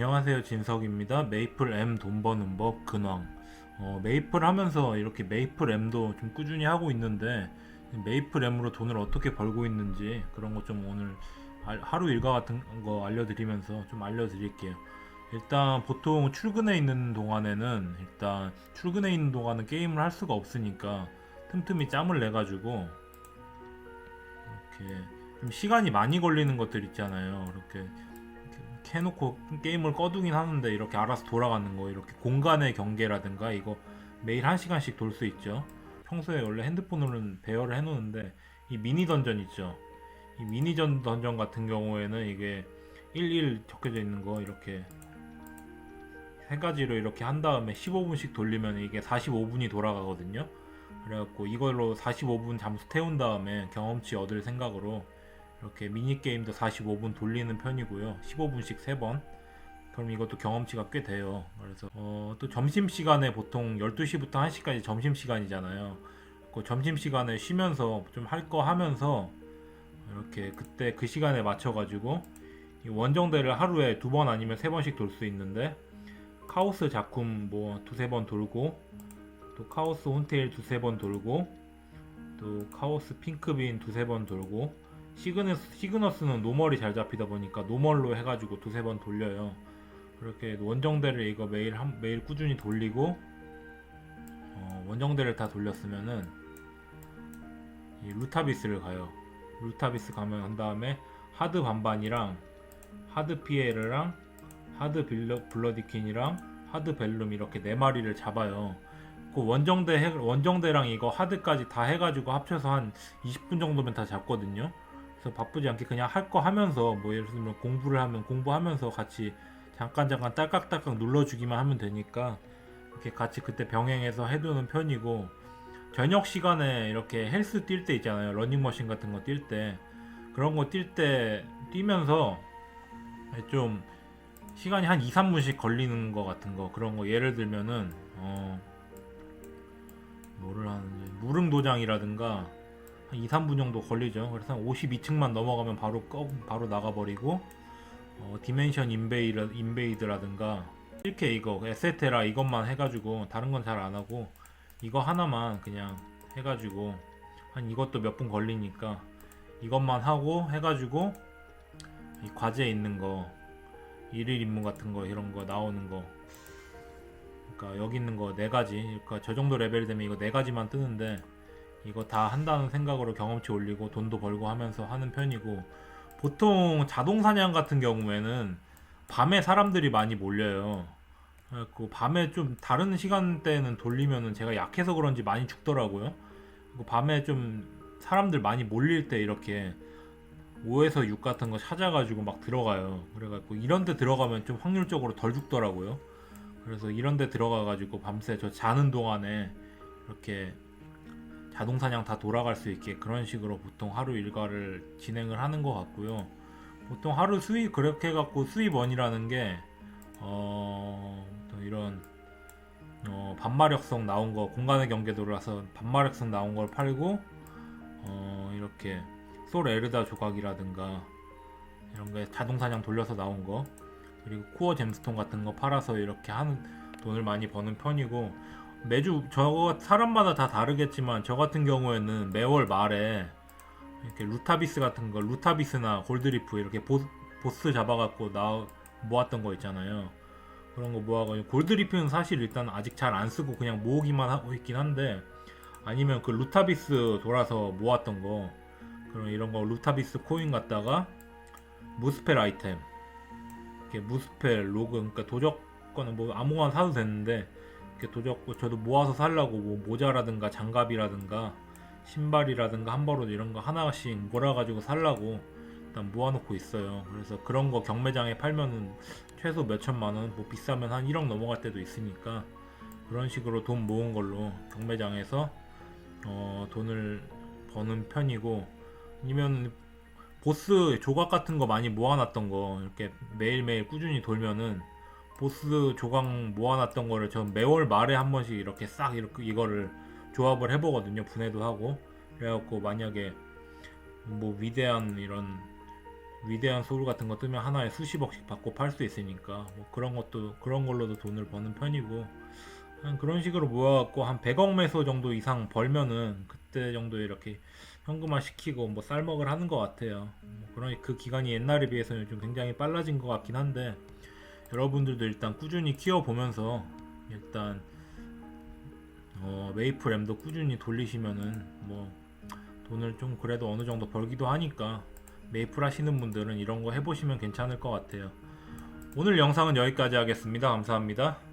안녕하세요 진석입니다. 메이플 M 돈 버는 법 근황. 어, 메이플 하면서 이렇게 메이플 M도 좀 꾸준히 하고 있는데 메이플 M으로 돈을 어떻게 벌고 있는지 그런 거좀 오늘 알- 하루 일과 같은 거 알려드리면서 좀 알려드릴게요. 일단 보통 출근해 있는 동안에는 일단 출근해 있는 동안은 게임을 할 수가 없으니까 틈틈이 짬을 내 가지고 이렇게 좀 시간이 많이 걸리는 것들 있잖아요. 이렇게 해놓고 게임을 꺼두긴 하는데 이렇게 알아서 돌아가는 거 이렇게 공간의 경계라든가 이거 매일 한 시간씩 돌 수 있죠. 평소에 원래 핸드폰으로는 배열을 해놓는데 이 미니 던전 있죠. 이 미니 전 던전 같은 경우에는 이게 11 적혀져 있는 거 이렇게 세 가지로 이렇게 한 다음에 15분씩 돌리면 이게 45분이 돌아가거든요. 그래갖고 이걸로 45분 잠수 태운 다음에 경험치 얻을 생각으로 이렇게 미니 게임도 45분 돌리는 편이고요. 15분씩 3번. 그럼 이것도 경험치가 꽤 돼요. 그래서 어, 또 점심 시간에 보통 12시부터 1시까지 점심 시간이잖아요. 그 점심 시간에 쉬면서 좀 할 거 하면서 이렇게 그때 그 시간에 맞춰 가지고 이 원정대를 하루에 두 번 아니면 세 번씩 돌 수 있는데 카오스 작품 뭐 두세 번 돌고 또 카오스 혼테일 두세 번 돌고 또 카오스 핑크빈 두세 번 돌고 시그너스, 시그너스는 노멀이 잘 잡히다 보니까 노멀로 해가지고 두세 번 돌려요. 그렇게 원정대를 이거 매일 한, 매일 꾸준히 돌리고 어, 원정대를 다 돌렸으면은 이 루타비스를 가요. 루타비스 가면 한 다음에 하드 반반이랑 하드 피에르랑 하드 빌러, 블러디킨이랑 하드 벨룸 이렇게 네 마리를 잡아요. 그 원정대 해, 원정대랑 이거 하드까지 다 해가지고 합쳐서 한 20분 정도면 다 잡거든요. 그래서 바쁘지 않게 그냥 할 거 하면서 뭐 예를 들면 공부를 하면 공부하면서 같이 잠깐 잠깐 딸깍딸깍 눌러주기만 하면 되니까 이렇게 같이 그때 병행해서 해두는 편이고 저녁 시간에 이렇게 헬스 뛸 때 있잖아요. 러닝머신 같은 거 뛸 때. 그런 거 뛸 때 뛰면서 좀 시간이 한 2, 3분씩 걸리는 거 같은 거 그런 거 예를 들면은 어 뭐를 하는지 무릉 도장이라든가 한 2, 3분 정도 걸리죠. 그래서 한 52층만 넘어가면 바로 꺼, 바로 나가버리고 어, 디멘션 인베이드, 인베이드라든가 이렇게 이거 에세테라 이것만 해가지고 다른 건 잘 안 하고 이거 하나만 그냥 해가지고 한 이것도 몇 분 걸리니까 이것만 하고 해가지고 이 과제에 있는 거 일일 임무 같은 거 이런 거 나오는 거 그러니까 여기 있는 거 네 가지 그러니까 저 정도 레벨 되면 이거 네 가지만 뜨는데 이거 다 한다는 생각으로 경험치 올리고 돈도 벌고 하면서 하는 편이고 보통 자동 사냥 같은 경우에는 밤에 사람들이 많이 몰려요. 그 밤에 좀 다른 시간대는 돌리면은 제가 약해서 그런지 많이 죽더라고요. 그 밤에 좀 사람들 많이 몰릴 때 이렇게 5에서 6 같은 거 찾아가지고 막 들어가요. 그래갖고 이런 데 들어가면 좀 확률적으로 덜 죽더라고요. 그래서 이런 데 들어가가지고 밤새 저 자는 동안에 이렇게 자동 사냥 다 돌아갈 수 있게 그런 식으로 보통 하루 일과를 진행을 하는 것 같고요. 보통 하루 수입 그렇게 해갖고 수입원이라는 게 어, 또 이런 어, 반마력성 나온 거 공간의 경계도라서 반마력성 나온 걸 팔고 어, 이렇게 솔 에르다 조각이라든가 이런 게 자동 사냥 돌려서 나온 거 그리고 코어 잼스톤 같은 거 팔아서 이렇게 하는 돈을 많이 버는 편이고 매주 저 사람마다 다 다르겠지만 저 같은 경우에는 매월 말에 이렇게 루타비스 같은 거 루타비스나 골드리프 이렇게 보, 보스 잡아갖고 나 모았던 거 있잖아요. 그런 거 모아가지고 골드리프는 사실 일단 아직 잘 안 쓰고 그냥 모으기만 하고 있긴 한데 아니면 그 루타비스 돌아서 모았던 거 그런 이런 거 루타비스 코인 갖다가 무스펠 아이템 이렇게 무스펠 로그 그러니까 도적 거는 뭐 아무거나 사도 되는데 이렇게 도적 저도 모아서 살라고 뭐 모자라든가 장갑이라든가 신발이라든가 한바로 이런 거 하나씩 몰아가지고 살라고 일단 모아놓고 있어요. 그래서 그런 거 경매장에 팔면은 최소 몇 천만 원, 뭐 비싸면 한 1억 넘어갈 때도 있으니까 그런 식으로 돈 모은 걸로 경매장에서 어, 돈을 버는 편이고 아니면 보스 조각 같은 거 많이 모아놨던 거 이렇게 매일매일 꾸준히 돌면은 보스 조각 모아놨던 거를 전 매월 말에 한 번씩 이렇게 싹 이렇게 이거를 조합을 해보거든요. 분해도 하고. 그래갖고 만약에 뭐 위대한 이런 위대한 소울 같은 거 뜨면 하나에 수십억씩 받고 팔 수 있으니까 뭐 그런 것도 그런 걸로도 돈을 버는 편이고. 한 그런 식으로 모아갖고 한 100억 매소 정도 이상 벌면은 그때 정도에 이렇게 현금화 시키고 뭐 쌀먹을 하는 것 같아요. 뭐 그러니 그 기간이 옛날에 비해서는 요즘 굉장히 빨라진 것 같긴 한데 여러분들도 일단 꾸준히 키워 보면서 일단 어, 메이플 M도 꾸준히 돌리시면은 뭐 돈을 좀 그래도 어느 정도 벌기도 하니까 메이플 하시는 분들은 이런 거 해보시면 괜찮을 것 같아요. 오늘 영상은 여기까지 하겠습니다. 감사합니다.